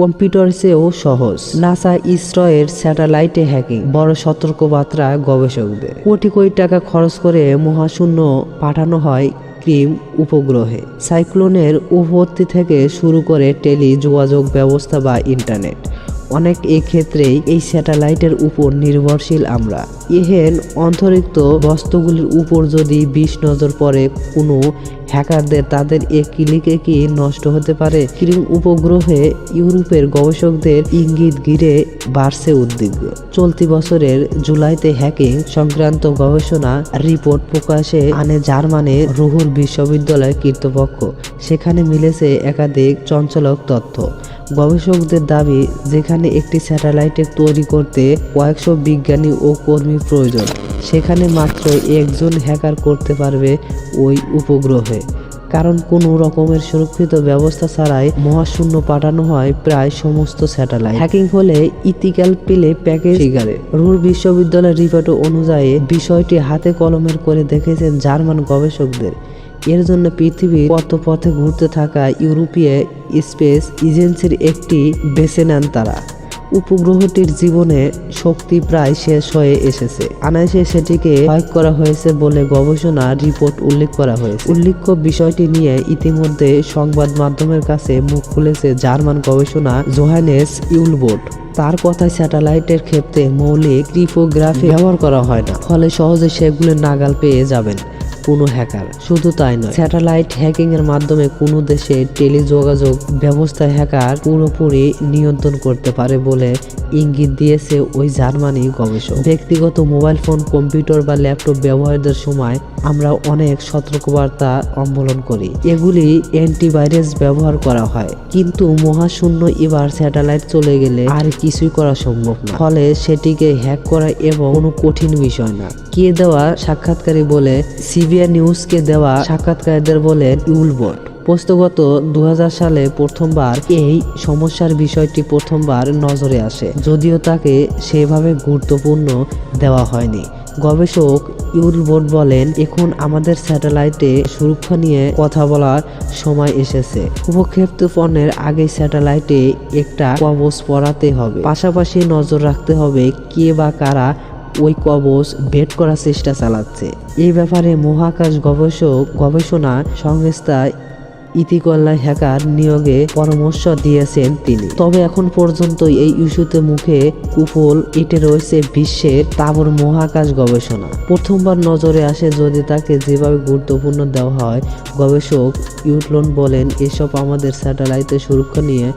Computer চেয়েও সহজ। NASA ইসরোয়ের স্যাটেলাইটে হ্যাকিং। বড় সতর্কবার্তা গবেষকদের। কোটি কোটি টাকা খরচ করে মহাশূন্য পাঠানো হয় ক্রিম উপগ্রহে। সাইক্লোনের উপত্তি থেকে শুরু করে টেলি যোগাযোগ ব্যবস্থা বা ইন্টারনেট। অনেক এক্ষেত্রেই এই স্যাটেলাইটের উপর নির্ভরশীল আমরা। ইহেন অন্তরিক্ত বস্তুগুলির উপর যদি বিষ নজর পড়ে, কোনো হ্যাকারদের তাদের এক ক্লিকে কি নষ্ট হতে পারে? ক্রিম উপগ্রহে ইউরোপের গবেষকদের ইঙ্গিত ঘিরে বাড়ছে উদ্বিগ্ন চলতি বছরের জুলাইতে হ্যাকিং সংক্রান্ত গবেষণা রিপোর্ট প্রকাশে আনে জার্মানির রুহুর বিশ্ববিদ্যালয় কর্তৃপক্ষ। সেখানে মিলেছে একাধিক চঞ্চলক তথ্য। গবেষকদের দাবি, যেখানে একটি স্যাটেলাইট তৈরি করতে কয়েকশো বিজ্ঞানী ও কর্মী প্রয়োজন। সেখানে মাত্র একজন হ্যাকার করতে পারবে ওই উপগ্রহে। কারণ কোনো রকমের সুরক্ষিত ব্যবস্থা ছাড়াই মহাশূন্য পাঠানো হয় প্রায় সমস্ত স্যাটেলাইট। হ্যাকিং হলে ইতিক্যাল পেলে প্যাকেজ ফিগারে। রুর বিশ্ববিদ্যালয়ের রিপোর্ট অনুযায়ী বিষয়টি হাতে কলমের করে দেখেছেন জার্মান গবেষকদের। এর জন্য পৃথিবীর পথে ঘুরতে থাকা ইউরোপীয় স্পেস এজেন্সির একটি বেছে নেন তারা। উপগ্রহটির জীবনে শক্তি প্রায় শেষ হয়ে এসেছে। আনাইসে সেটিকে প্রয়োগ করা হয়েছে বলে গবেষণা রিপোর্ট উল্লেখ করা হয়েছে। উল্লেখ্য বিষয়টি নিয়ে ইতিমধ্যে সংবাদ মাধ্যমের কাছে মুখ খুলেছে জার্মান গবেষণা জোহানেস ইউলবোট তার কথায় স্যাটেলাইটের ক্ষেত্রে মৌলিক ক্রিপোগ্রাফি ব্যবহার করা হয় না, ফলে সহজে সেগুলো নাগাল পেয়ে যাবেন। কোনো হ্যাকার। শুধু তাই নয়, স্যাটেলাইট হ্যাকিং এর মাধ্যমে কোনো দেশে টেলিযোগাযোগ ব্যবস্থা হ্যাকার পুরোপুরি নিয়ন্ত্রণ করতে পারে বলে ইঙ্গিত দিয়েছে ওই জার্মানি গবেষক। ব্যক্তিগত মোবাইল ফোন, কম্পিউটার বা ল্যাপটপ ব্যবহারের সময় আমরা অনেক সতর্কবার্তা অবলম্বন করি। এগুলি অ্যান্টিভাইরাস ব্যবহার করা হয়। কিন্তু মহাশূন্য এবার স্যাটেলাইট চলে গেলে আর কিছুই করা সম্ভব না। ফলে সেটিকে হ্যাক করা এবং কোনো কঠিন বিষয় না। কে দেওয়া সাক্ষাৎকারী বলে সিবিআই নিউজকে দেওয়া সাক্ষাৎকারীদের বলেন ইউলবোট পোস্তগত দু সালে প্রথমবার এই সমস্যার বিষয়টি প্রথমবার নজরে আসে, যদিও তাকে সেভাবে গুরুত্বপূর্ণ দেওয়া হয়নি। গবেষক ইউলবোর্ড বলেন, এখন আমাদের স্যাটেলাইটে সুরক্ষা নিয়ে কথা বলার সময় এসেছে। উপক্ষেপ্ত পণ্যের আগে স্যাটেলাইটে একটা কবচ পড়াতে হবে। পাশাপাশি নজর রাখতে হবে কে বা কারা ওই কবচ বেট করার চেষ্টা চালাচ্ছে। এই ব্যাপারে মহাকাশ গবেষক গবেষণা সংস্থা ইতিকল্লা হ্যাকার নিয়োগে পরামর্শ দিয়েছেন তিনি। তবে এখন পর্যন্ত এই ইস্যুতে মুখে কুফল এটে রয়েছে বিশ্বের তাবর মহাকাশ গবেষণা। প্রথমবার নজরে আসে যদি তাকে যেভাবে গুরুত্বপূর্ণ দেওয়া হয়, গবেষক ইউটলন বলেন, এসব আমাদের স্যাটেলাইটের সুরক্ষা নিয়ে